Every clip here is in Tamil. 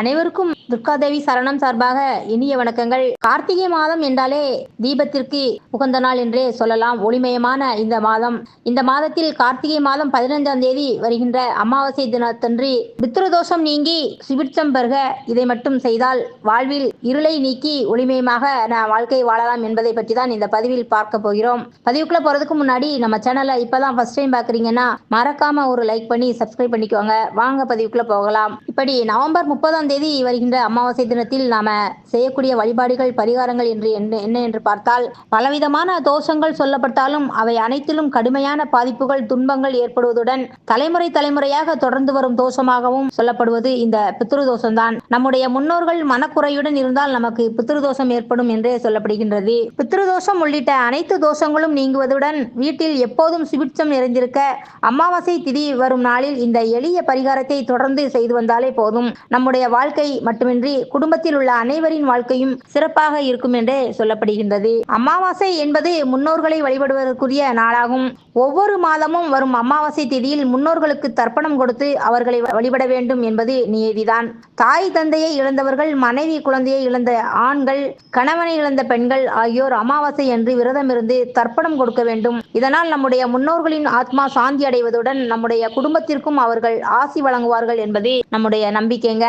அனைவருக்கும் துர்காதேவி சரணம் சார்பாக இனிய வணக்கங்கள். கார்த்திகை மாதம் என்றாலே தீபத்திற்கு உகந்த நாள் என்றே சொல்லலாம். ஒளிமயமான இந்த மாதம். இந்த மாதத்தில் கார்த்திகை மாதம் பதினைஞ்சாம் தேதி வருகின்ற அமாவாசை தினத்தன்று பித்ருதோஷம் நீங்கி சுபிட்சம் பெறுக இதை மட்டும் செய்தால் வாழ்வில் இருளை நீக்கி ஒளிமயமாக நான் வாழ்க்கை வாழலாம் என்பதை பற்றி தான் இந்த பதிவில் பார்க்க போகிறோம். பதிவுக்குள்ள போறதுக்கு முன்னாடி நம்ம சேனலை இப்பதான் ஃபர்ஸ்ட் டைம் பாக்குறீங்கன்னா மறக்காம ஒரு லைக் பண்ணி சப்ஸ்கிரைப் பண்ணிக்கோங்க. வாங்க பதிவுக்குள்ள போகலாம். இப்படி நவம்பர் முப்பதாம் தேதி வருகின்ற அமாவாசை தினத்தில் நாம செய்யக்கூடிய வழிபாடுகள் பரிகாரங்கள் என்று என்ன என்ன என்று பார்த்தால் பலவிதமான தோஷங்கள் சொல்லப்பட்டாலும் அவை அனைத்திலும் கடுமையான பாதிப்புகள் துன்பங்கள் ஏற்படுவதுடன் தலைமுறை தலைமுறையாக தொடர்ந்து வரும் தோஷமாகவும் சொல்லப்படுவது இந்த பித்ரு தோஷம்தான் நம்முடைய முன்னோர்கள் மனக்குறையுடன் இருந்தால் நமக்கு பித்ரு தோஷம் ஏற்படும் என்றே சொல்லப்படுகின்றது. பித்ரு தோஷம் உள்ளிட்ட அனைத்து தோஷங்களும் நீங்குவதுடன் வீட்டில் எப்போதும் சுபிட்சம் நிறைந்திருக்க அமாவாசை திதி வரும் நாளில் இந்த எளிய பரிகாரத்தை தொடர்ந்து செய்து வந்தாலே போதும். நம்முடைய வாழ்க்கை மட்டுமின்றி குடும்பத்தில் உள்ள அனைவரின் வாழ்க்கையும் சிறப்பாக இருக்கும் என்றே சொல்லப்படுகின்றது. அமாவாசை என்பது முன்னோர்களை வழிபடுவதற்குரிய நாளாகும். ஒவ்வொரு மாதமும் வரும் அமாவாசை திதியில் முன்னோர்களுக்கு தர்ப்பணம் கொடுத்து அவர்களை வழிபட வேண்டும் என்பது நியதிதான். தாய் தந்தையை இழந்தவர்கள் மனைவி குழந்தையை இழந்த ஆண்கள் கணவனை இழந்த பெண்கள் ஆகியோர் அமாவாசை என்று விரதம் இருந்து தர்ப்பணம் கொடுக்க வேண்டும். இதனால் நம்முடைய முன்னோர்களின் ஆத்மா சாந்தி அடைவதுடன் நம்முடைய குடும்பத்திற்கும் அவர்கள் ஆசி வழங்குவார்கள் என்பது நம்முடைய நம்பிக்கைங்க.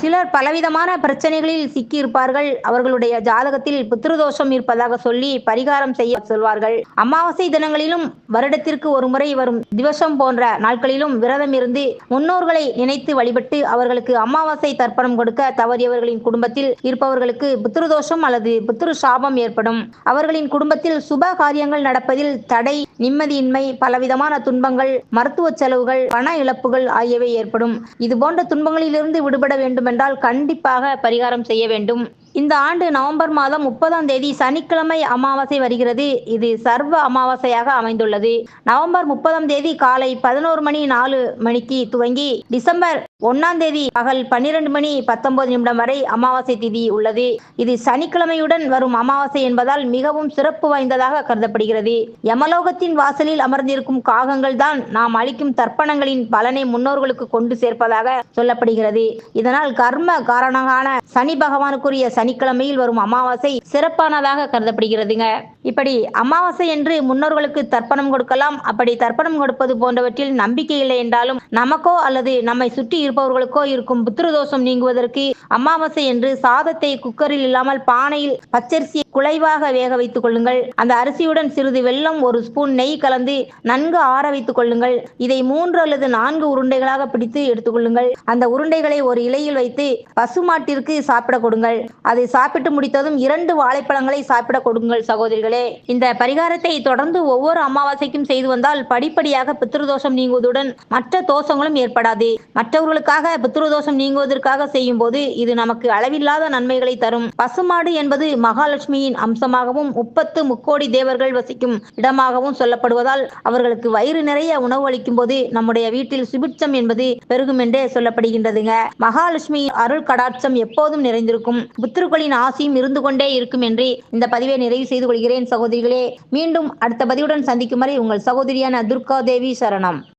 சிலர் பலவிதமான பிரச்சனைகளில் சிக்கி இருப்பார்கள் அவர்களுடைய ஜாதகத்தில் புத்திரதோஷம் இருப்பதாக சொல்லி பரிகாரம் செய்ய சொல்வார்கள். அமாவாசை தினங்களிலும் வருடத்திற்கு ஒரு முறை வரும் திவசம் போன்ற நாட்களிலும் விரதம் இருந்து முன்னோர்களை நினைத்து வழிபட்டு அவர்களுக்கு அமாவாசை தர்ப்பணம் கொடுக்க தவறியவர்களின் குடும்பத்தில் இருப்பவர்களுக்கு புத்திரதோஷம் அல்லது புத்திரு சாபம் ஏற்படும். அவர்களின் குடும்பத்தில் சுப காரியங்கள் நடப்பதில் தடை நிம்மதியின்மை பலவிதமான துன்பங்கள் மருத்துவ செலவுகள் பண இழப்புகள் ஆகியவை ஏற்படும். இது போன்ற துன்பங்களிலிருந்து விடுபட வேண்டும் வேண்டுமென்றால் கண்டிப்பாக பரிகாரம் செய்ய வேண்டும். இந்த ஆண்டு நவம்பர் மாதம் முப்பதாம் தேதி சனிக்கிழமை அமாவாசை வருகிறது. இது சர்வ அமாவாசையாக அமைந்துள்ளது. நவம்பர் முப்பதாம் தேதி காலை பதினோரு மணி நாலு மணிக்கு துவங்கி டிசம்பர் ஒன்னாம் தேதி பகல் பன்னிரண்டு மணி பத்தொன்பது நிமிடம் வரை அமாவாசை திதி உள்ளது. இது சனிக்கிழமையுடன் வரும் அமாவாசை என்பதால் மிகவும் சிறப்பு வாய்ந்ததாக கருதப்படுகிறது. யமலோகத்தின் வாசலில் அமர்ந்திருக்கும் காகங்கள் தான் நாம் அளிக்கும் தர்ப்பணங்களின் பலனை முன்னோர்களுக்கு கொண்டு சேர்ப்பதாக சொல்லப்படுகிறது. இதனால் கர்ம காரணமான சனி பகவானுக்குரிய சனிக்கிழமையில் வரும் அமாவாசை சிறப்பானதாக கருதப்படுகிறதுங்க. இப்படி அமாவாசை என்று முன்னோர்களுக்கு தர்ப்பணம் கொடுக்கலாம். அப்படி தர்ப்பணம் கொடுப்பது போன்றவற்றில் நம்பிக்கை இல்லை என்றாலும் நமக்கோ அல்லது நம்மை சுற்றி இருப்பவர்களுக்கோ இருக்கும் புத்திரதோஷம் நீங்குவதற்கு அமாவாசை என்று சாதத்தை குக்கரில் இல்லாமல் பானையில் பச்சரிசி குலைவாக வேக வைத்துக் கொள்ளுங்கள். அந்த அரிசியுடன் சிறிது வெல்லம் ஒரு ஸ்பூன் நெய் கலந்து நன்கு ஆற வைத்துக் கொள்ளுங்கள். இதை மூன்று அல்லது நான்கு உருண்டைகளாக பிடித்து எடுத்துக்கொள்ளுங்கள் அந்த உருண்டைகளை ஒரு இலையில் வைத்து பசுமாட்டிற்கு சாப்பிட கொடுங்கள். அதை சாப்பிட்டு முடித்ததும் இரண்டு வாழைப்பழங்களை சாப்பிட கொடுங்கள் சகோதரிகளே. இந்த பரிகாரத்தை தொடர்ந்து ஒவ்வொரு அமாவாசைக்கும் செய்து வந்தால் படிப்படியாக பித்ருதோஷம் நீங்குவதுடன் மற்ற தோஷங்களும் ஏற்படாது. மற்றவர்களுக்காக பித்ருதோஷம் நீங்குவதற்காக செய்யும் போது இது நமக்கு அளவில்லாத நன்மைகளை தரும். பசுமாடு என்பது மகாலட்சுமியின் அம்சமாகவும் முப்பத்து முக்கோடி தேவர்கள் வசிக்கும் இடமாகவும் சொல்லப்படுவதால் அவர்களுக்கு வயிறு நிறைய உணவு அளிக்கும் போது நம்முடைய வீட்டில் சுபிட்சம் என்பது பெருகும் என்றே சொல்லப்படுகின்றதுங்க. மகாலட்சுமி அருள் கடாட்சம் எப்போதும் நிறைந்திருக்கும். புத்திருக்களின் ஆசையும் இருந்து கொண்டே இருக்கும் என்று இந்த பதிவை நிறைவு செய்து கொள்கிறேன். சகோதரிகளே மீண்டும் அடுத்த பதிவுடன் சந்திக்கும் வரை உங்கள் சகோதரியான துர்கா தேவி சரணம்.